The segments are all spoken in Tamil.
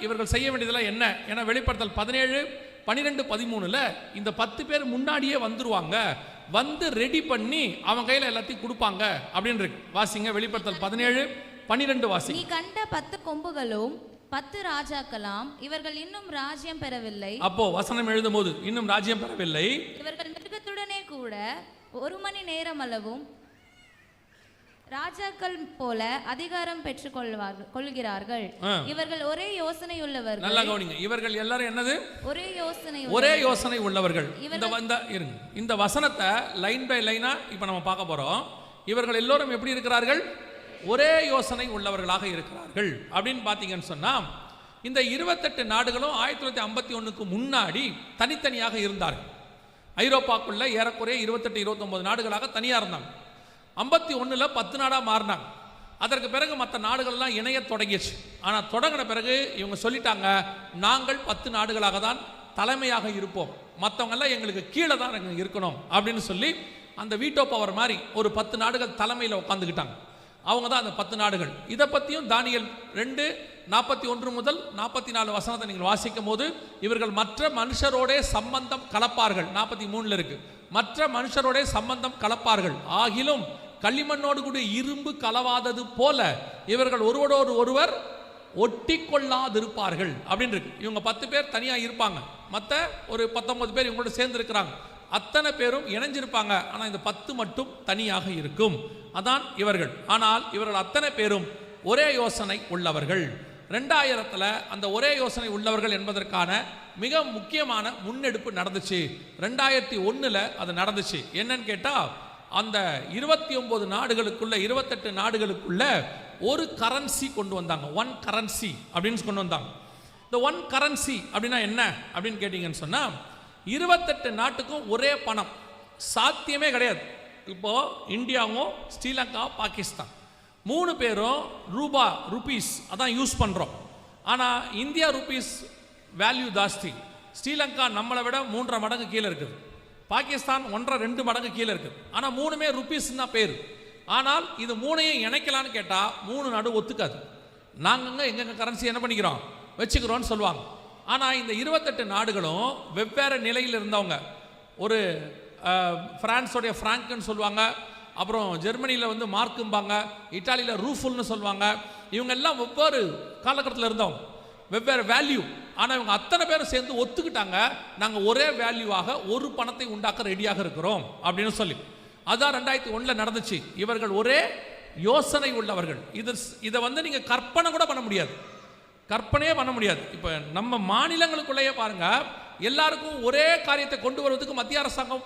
இவர்கள் செய்ய வேண்டியதெல்லாம் என்ன? ஏன்னா வெளிப்படுத்தல் பதினேழு பன்னிரெண்டு பதிமூணுல இந்த பத்து பேர் முன்னாடியே வந்துருவாங்க. வந்து ரெடி பண்ணி அவன் கையில் எல்லாத்தையும் கொடுப்பாங்க. அப்படின்னு இருக்கு. வாசிங்க வெளிப்படுத்தல் பதினேழு பன்னிரெண்டு வாசி. நீ கண்ட பத்து கொம்புகளும் பத்து ராஜாக்களாம் இவர்கள் இன்னும் ராஜ்யம் பெறவில்லை. அப்போ வசனம் எழுதும் போது இன்னும் ராஜ்யம் பெறவில்லை. இவர்கள் மிருகத்துடனே கூட ஒரு மணி நேரம் அளவும் ராஜாக்கள் போல அதிகாரம் பெற்றுக் கொள்வார்கள் கொள்கிறார்கள். இவர்கள் ஒரே யோசனை உள்ளவர்கள் நல்லா கவனிங்க. இவர்கள் எல்லாரும் என்னது? ஒரே யோசனை ஒரே யோசனை உள்ளவர்கள். இந்த வந்த இருங்க. இந்த வசனத்தை லைன் பை லைனா இப்போ நம்ம பார்க்க போறோம். இவர்கள் எல்லோரும் எப்படி இருக்கிறார்கள்? ஒரே யோசனை உள்ளவர்களாக இருக்கிறார்கள். அப்படின்னு பார்த்தீங்கன்னு சொன்னா இந்த இருபத்தெட்டு நாடுகளும் ஆயிரத்தி தொள்ளாயிரத்தி ஐம்பத்தி ஒன்றுக்கு முன்னாடி தனித்தனியாக இருந்தார்கள். ஐரோப்பாக்குள்ள ஏறக்குறைய இருபத்தெட்டு இருபத்தொன்பது நாடுகளாக தனியாக இருந்தாங்க. ஐம்பத்தி ஒன்றில் பத்து நாடாக மாறினாங்க. அதற்கு பிறகு மற்ற நாடுகள்லாம் இணைய தொடங்கிச்சு ஆனால் தொடங்கின பிறகு இவங்க சொல்லிட்டாங்க நாங்கள் பத்து நாடுகளாக தான் தலைமையாக இருப்போம். மற்றவங்கெல்லாம் எங்களுக்கு கீழே தான் நாங்கள் இருக்கணும். அப்படின்னு சொல்லி அந்த வீட்டோ பவர் மாதிரி ஒரு பத்து நாடுகள் தலைமையில் உட்காந்துக்கிட்டாங்க அவங்க தான் அந்த பத்து நாடுகள். இதை பற்றியும் தானியல் ரெண்டு நாற்பத்தி ஒன்று முதல் நாற்பத்தி நாலு வசனத்தை நீங்கள் வாசிக்கும் போது இவர்கள் மற்ற மனுஷரோடே சம்பந்தம் கலப்பார்கள். நாற்பத்தி மூணில் இருக்குது மற்ற மனுஷரோடே சம்பந்தம் கலப்பார்கள். ஆகிலும் களிமண்ணோடு கூட இரும்பு கலவாதது போல இவர்கள் ஒருவரோடு ஒருவர் ஒட்டி கொள்ளாதிருப்பார்கள் அப்படின்னு இருக்கு. இவங்க பத்து பேர் தனியாக இருப்பாங்க. மற்ற ஒரு பத்தொன்பது பேர் இவங்களோட சேர்ந்து இருக்கிறாங்க அத்தனை பேரும் இணைஞ்சிருப்பாங்க. ஆனால் இந்த பத்து மட்டும் தனியாக இருக்கும். அதான் இவர்கள். ஆனால் இவர்கள் அத்தனை பேரும் ஒரே யோசனை உள்ளவர்கள். ரெண்டாயிரத்தில் அந்த ஒரே யோசனை உள்ளவர்கள் என்பதற்கான மிக முக்கியமான முன்னெடுப்பு நடந்துச்சு. ரெண்டாயிரத்தி ஒன்றில் அது நடந்துச்சு. என்னன்னு கேட்டால் அந்த இருபத்தி ஒன்பது நாடுகளுக்குள்ள இருபத்தெட்டு நாடுகளுக்குள்ள ஒரு கரன்சி கொண்டு வந்தாங்க. ஒன் கரன்சி அப்படின்னு கொண்டு வந்தாங்க. இந்த ஒன் கரன்சி அப்படின்னா என்ன அப்படின்னு கேட்டிங்கன்னு சொன்னால் இருபத்தெட்டு நாட்டுக்கும் ஒரே பணம். சாத்தியமே கிடையாது. இப்போ இந்தியாவும் ஸ்ரீலங்கா பாகிஸ்தான். மூணு பேரும் ரூபா ருபீஸ் அதான் யூஸ் பண்ணுறோம் ஆனால் இந்தியா ருபீஸ் வேல்யூ ஜாஸ்தி. ஸ்ரீலங்கா நம்மளை விட மூன்றரை மடங்கு கீழே இருக்குது. பாகிஸ்தான் ஒன்றரை ரெண்டு மடங்கு கீழே இருக்குது ஆனால் மூணுமே ருபீஸ் பேர். ஆனால் இது மூணையும் இணைக்கலான்னு கேட்டால் மூணு நாடு ஒத்துக்காது. நாங்கள் எங்கெங்க கரன்சி என்ன பண்ணிக்கிறோம்? வச்சுக்கிறோன்னு சொல்லுவாங்க. ஆனால் இந்த இருபத்தெட்டு நாடுகளும் வெவ்வேறு நிலையில் இருந்தவங்க. ஒரு ஃப்ரான்ஸோடைய ஃப்ராங்க்னு சொல்லுவாங்க. அப்புறம் ஜெர்மனியில் வந்து மார்க்கும்பாங்க. இட்டாலியில் ரூஃபுல்னு சொல்லுவாங்க. இவங்க எல்லாம் ஒவ்வொரு காலகட்டத்தில் இருந்தவங்க. வெவ்வேறு வேல்யூ ஆனால் இவங்க அத்தனை பேரும் சேர்ந்து ஒத்துக்கிட்டாங்க. நாங்கள் ஒரே வேல்யூவாக ஒரு பணத்தை உண்டாக்க ரெடியாக இருக்கிறோம் அப்படின்னு சொல்லி. அதான் ரெண்டாயிரத்தி ஒன்றில் நடந்துச்சு. இவர்கள் ஒரே யோசனை உள்ளவர்கள். இது இதை வந்து நீங்கள் கற்பனை கூட பண்ண முடியாது. கற்பனையே பண்ண முடியாது. இப்போ நம்ம மாநிலங்களுக்குள்ளேயே பாருங்க. எல்லாருக்கும் ஒரே காரியத்தை கொண்டு வருவதுக்கு மத்திய அரசாங்கம்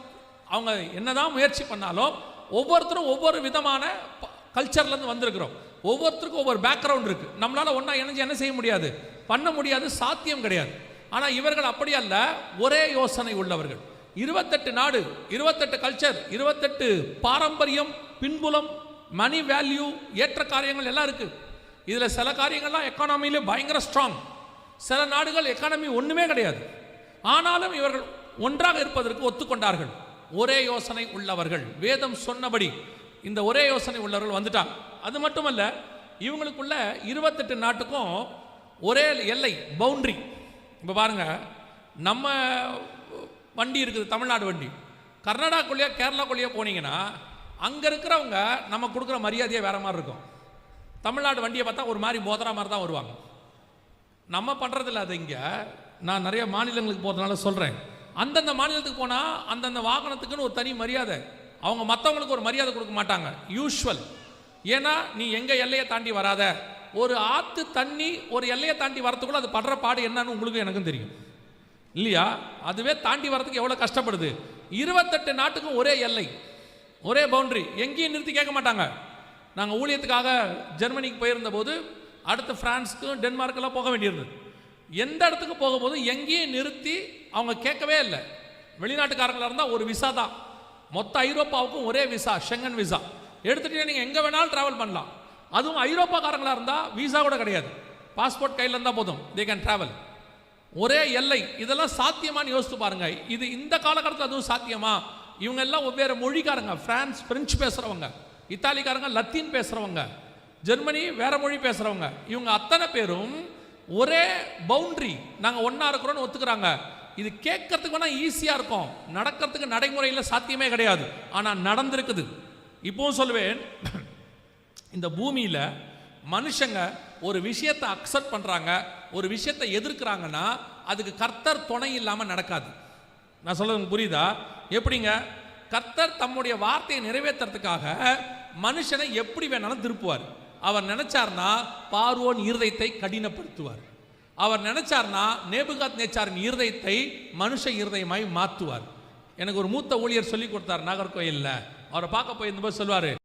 அவங்க என்னதான் முயற்சி பண்ணாலும் ஒவ்வொருத்தரும் ஒவ்வொரு விதமான கல்ச்சர்லேருந்து வந்திருக்கிறோம். ஒவ்வொருத்தருக்கும் ஒவ்வொரு பேக்ரவுண்ட் இருக்கு. நம்மளால ஒன்றா இணைஞ்சு என்ன செய்ய முடியாது? பண்ண முடியாது சாத்தியம் கிடையாது. ஆனால் இவர்கள் அப்படி அல்ல. ஒரே யோசனை உள்ளவர்கள். இருபத்தெட்டு நாடு இருபத்தெட்டு கல்ச்சர் இருபத்தெட்டு பாரம்பரியம் பின்புலம் மணி வேல்யூ ஏற்ற காரியங்கள் எல்லாம் இருக்கு. இதில் சில காரியங்கள்லாம் எக்கானமியிலே பயங்கர ஸ்ட்ராங் சில நாடுகள் எக்கானமி ஒன்றுமே கிடையாது. ஆனாலும் இவர்கள் ஒன்றாக இருப்பதற்கு ஒத்துக்கொண்டார்கள். ஒரே யோசனை உள்ளவர்கள். வேதம் சொன்னபடி இந்த ஒரே யோசனை உள்ளவர்கள் வந்துட்டாங்க. அது மட்டுமல்ல இவங்களுக்குள்ள இருபத்தெட்டு நாட்டுக்கும் ஒரே எல்லை பவுண்ட்ரி இப்போ பாருங்க நம்ம வண்டி இருக்குது தமிழ்நாடு வண்டி. கர்நாடகாக்குள்ளேயோ கேரளாக்குள்ளேயோ போனீங்கன்னா அங்கே இருக்கிறவங்க நம்ம கொடுக்குற மரியாதையே வேறு மாதிரி இருக்கும். தமிழ்நாடு வண்டியை பார்த்தா ஒரு மாதிரி மோதிர மாதிரி தான் வருவாங்க. நம்ம பண்ணுறதில்ல அது இங்கே. நான் நிறைய மாநிலங்களுக்கு போகிறதுனால சொல்கிறேன் அந்தந்த மாநிலத்துக்கு போனால் அந்தந்த வாகனத்துக்குன்னு ஒரு தனி மரியாதை. அவங்க மற்றவங்களுக்கு ஒரு மரியாதை கொடுக்க மாட்டாங்க. யூஷுவல் ஏன்னா நீ எங்கள் எல்லையை தாண்டி வராத. ஒரு ஆற்று தண்ணி ஒரு எல்லையை தாண்டி வரத்துக்குள்ள அது படுற பாடு என்னன்னு உங்களுக்கு எனக்கும் தெரியும். இல்லையா? அதுவே தாண்டி வரதுக்கு எவ்வளோ கஷ்டப்படுது? இருபத்தெட்டு நாட்டுக்கும் ஒரே எல்லை. ஒரே பவுண்டரி எங்கேயும் நிறுத்தி கேட்க மாட்டாங்க. நாங்கள் ஊழியத்துக்காக ஜெர்மனிக்கு போயிருந்த போது அடுத்து ஃப்ரான்ஸுக்கும் டென்மார்க்கெல்லாம் போக வேண்டியிருந்தது. எந்த இடத்துக்கு போகும்போது எங்கேயும் நிறுத்தி அவங்க கேட்கவே இல்லை. வெளிநாட்டுக்காரங்களாக இருந்தால் ஒரு விசா தான். மொத்த ஐரோப்பாவுக்கும் ஒரே விசா ஷெங்கன் விசா. எடுத்துகிட்டே நீங்கள் எங்கே வேணாலும் ட்ராவல் பண்ணலாம். அதுவும் ஐரோப்பாக்காரங்களாக இருந்தால் விசா கூட கிடையாது. பாஸ்போர்ட் கையில் இருந்தால் போதும். தே கேன் ட்ராவல் ஒரே எல்லை. இதெல்லாம் சாத்தியமான்னு யோசித்து பாருங்க. இது இந்த காலகட்டத்தில் அதுவும் சாத்தியமா? இவங்க எல்லாம் வெவ்வேறு மொழிக்காரங்க. ஃப்ரான்ஸ் பிரெஞ்சு பேசுறவங்க. இத்தாலிக்காரங்க லத்தீன் பேசுகிறவங்க ஜெர்மனி வேற மொழி பேசுகிறவங்க இவங்க அத்தனை பேரும் ஒரே பவுண்ட்ரி நாங்கள் ஒன்றா இருக்கிறோன்னு ஒத்துக்கிறாங்க. இது கேட்கறதுக்கு வேணால் ஈஸியாக இருக்கும். நடக்கிறதுக்கு நடைமுறையில் சாத்தியமே கிடையாது. ஆனால் நடந்திருக்குது. இப்போவும் சொல்லுவேன் இந்த பூமியில் மனுஷங்க ஒரு விஷயத்தை அக்செப்ட் பண்ணுறாங்க ஒரு விஷயத்தை எதிர்க்கிறாங்கன்னா அதுக்கு கர்த்தர் துணை இல்லாமல் நடக்காது. நான் சொல்கிறது புரியுதா? எப்படிங்க? கர்த்தர் தம்முடைய வார்த்தையை நிறைவேற்றுறதுக்காக மனுஷனை எப்படி வேணாலும் திருப்புவார். அவர் நினைச்சார்னா பார்வோன் இருதயத்தை கடினப்படுத்துவார். அவர் நினைச்சார்னா நேபுகாத் நேச்சாரின் இருதயத்தை மனுஷ இருதயமாய் மாற்றுவார் எனக்கு ஒரு மூத்த ஊழியர் சொல்லி கொடுத்தார் நாகர்கோயிலில். அவரை பார்க்க போய் இருந்தபோது சொல்வார்